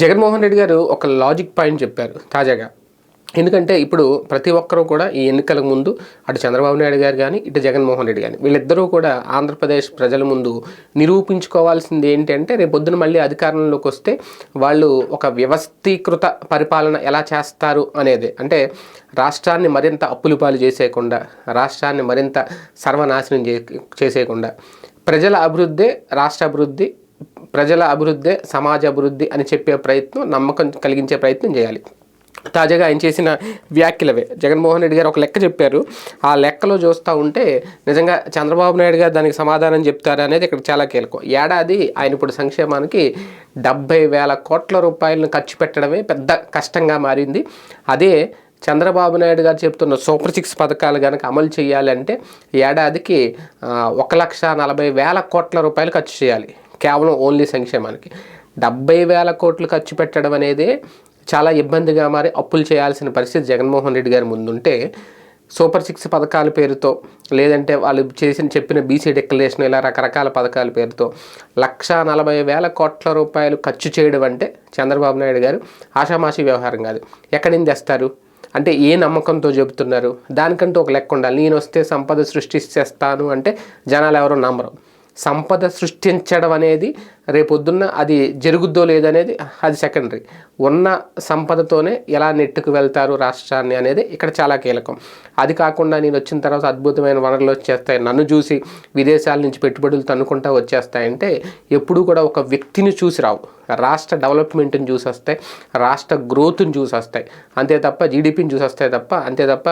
జగన్మోహన్ రెడ్డి గారు ఒక logic point చెప్పారు తాజాగా. ఎందుకంటే ఇప్పుడు ప్రతి ఒక్కరూ కూడా ఈ ఎన్నికల ముందు అటు చంద్రబాబు నాయుడు గారు కానీ ఇటు జగన్మోహన్ రెడ్డి కానీ వీళ్ళిద్దరూ కూడా ఆంధ్రప్రదేశ్ ప్రజల ముందు నిరూపించుకోవాల్సింది ఏంటంటే రేపు పొద్దున మళ్ళీ అధికారంలోకి వస్తే వాళ్ళు ఒక వ్యవస్థీకృత పరిపాలన ఎలా చేస్తారు అనేది. అంటే రాష్ట్రాన్ని మరింత అప్పులు పాలు చేసేయకుండా రాష్ట్రాన్ని మరింత సర్వనాశనం చే చేసేయకుండా ప్రజల అభివృద్ధి రాష్ట్ర అభివృద్ధి ప్రజల అభివృద్ధే సమాజ అభివృద్ధి అని చెప్పే ప్రయత్నం నమ్మకం కలిగించే ప్రయత్నం చేయాలి. తాజాగా ఆయన చేసిన వ్యాఖ్యలవే. జగన్మోహన్ రెడ్డి గారు ఒక లెక్క చెప్పారు. ఆ లెక్కలో చూస్తూ ఉంటే నిజంగా చంద్రబాబు నాయుడు గారు దానికి సమాధానం చెప్తారు అనేది ఇక్కడ చాలా కీలకం. ఏడాది ఆయన ఇప్పుడు సంక్షేమానికి డెబ్బై వేల కోట్ల రూపాయలను ఖర్చు పెట్టడమే పెద్ద కష్టంగా మారింది. అదే చంద్రబాబు నాయుడు గారు చెప్తున్న సూపర్ సిక్స్ పథకాలు కనుక అమలు చేయాలంటే ఏడాదికి ఒక లక్ష నలభై వేల కోట్ల రూపాయలు ఖర్చు చేయాలి. కేవలం ఓన్లీ సంక్షేమానికి. డెబ్బై వేల కోట్లు ఖర్చు పెట్టడం అనేది చాలా ఇబ్బందిగా మారి అప్పులు చేయాల్సిన పరిస్థితి జగన్మోహన్ రెడ్డి గారి ముందుంటే సూపర్ సిక్స్ పథకాల పేరుతో లేదంటే వాళ్ళు చేసిన చెప్పిన బీసీ డిక్లరేషన్ ఇలా రకరకాల పథకాల పేరుతో లక్ష నలభై వేల కోట్ల రూపాయలు ఖర్చు చేయడం అంటే చంద్రబాబు నాయుడు గారు ఆషామాషి వ్యవహారం కాదు. ఎక్కడి నుంచి తెస్తారు అంటే ఏ నమ్మకంతో చెబుతున్నారు? దానికంటూ ఒక లెక్క ఉండాలి. నేను వస్తే సంపద సృష్టిస్తాను అంటే జనాలు ఎవరో నమ్మరు. సంపద సృష్టించడం అనేది రేపొద్దున్న అది జరుగుద్దో లేదనేది అది సెకండరీ ఉన్న సంపదతోనే ఎలా నెట్టుకు వెళ్తారు రాష్ట్రాన్ని అనేది ఇక్కడ చాలా కీలకం. అది కాకుండా నేను వచ్చిన తర్వాత అద్భుతమైన వనరులు వచ్చేస్తాయి. నన్ను చూసి విదేశాల నుంచి పెట్టుబడులు తన్నుకుంటా వచ్చేస్తాయంటే ఎప్పుడూ కూడా ఒక వ్యక్తిని చూసి రావు. రాష్ట్ర డెవలప్మెంట్ని చూసి వస్తాయి రాష్ట్ర గ్రోత్ని చూసి వస్తాయి అంతే తప్ప జీడిపిని చూసి వస్తాయి తప్ప అంతే తప్ప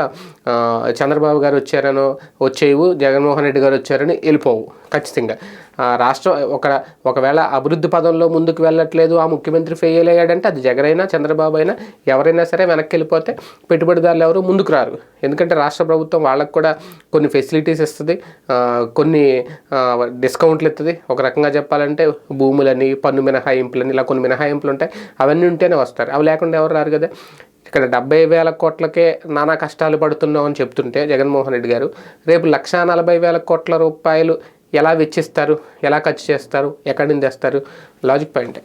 చంద్రబాబు గారు వచ్చారనో వచ్చేవు జగన్మోహన్ రెడ్డి గారు వచ్చారని వెళ్ళిపోవు ఖచ్చితంగా. రాష్ట్రం ఒక ఒకవేళ అభివృద్ధి పదంలో ముందుకు వెళ్ళట్లేదు ఆ ముఖ్యమంత్రి ఫెయిల్ అయ్యాడంటే అది జగన్ అయినా చంద్రబాబు అయినా ఎవరైనా సరే వెనక్కి వెళ్ళిపోతే పెట్టుబడిదారులు ఎవరు ముందుకు రారు. ఎందుకంటే రాష్ట్ర ప్రభుత్వం వాళ్ళకు కూడా కొన్ని ఫెసిలిటీస్ ఇస్తుంది కొన్ని డిస్కౌంట్లు ఇస్తుంది ఒక రకంగా చెప్పాలంటే భూములని పన్ను మినహాయింపులని ఇలా కొన్ని మినహాయింపులు ఉంటాయి. అవన్నీ ఉంటేనే వస్తారు. అవి లేకుండా ఎవరు రారు కదా. ఇక్కడ డెబ్బై వేల కోట్లకే నానా కష్టాలు పడుతున్నాం అని చెప్తుంటే జగన్మోహన్ రెడ్డి గారు రేపు లక్షా నలభై వేల కోట్ల రూపాయలు ఎలా వెచ్చిస్తారు ఎలా ఖర్చు చేస్తారు ఎక్కడి నుంచి తెస్తారు లాజిక్ పాయింటే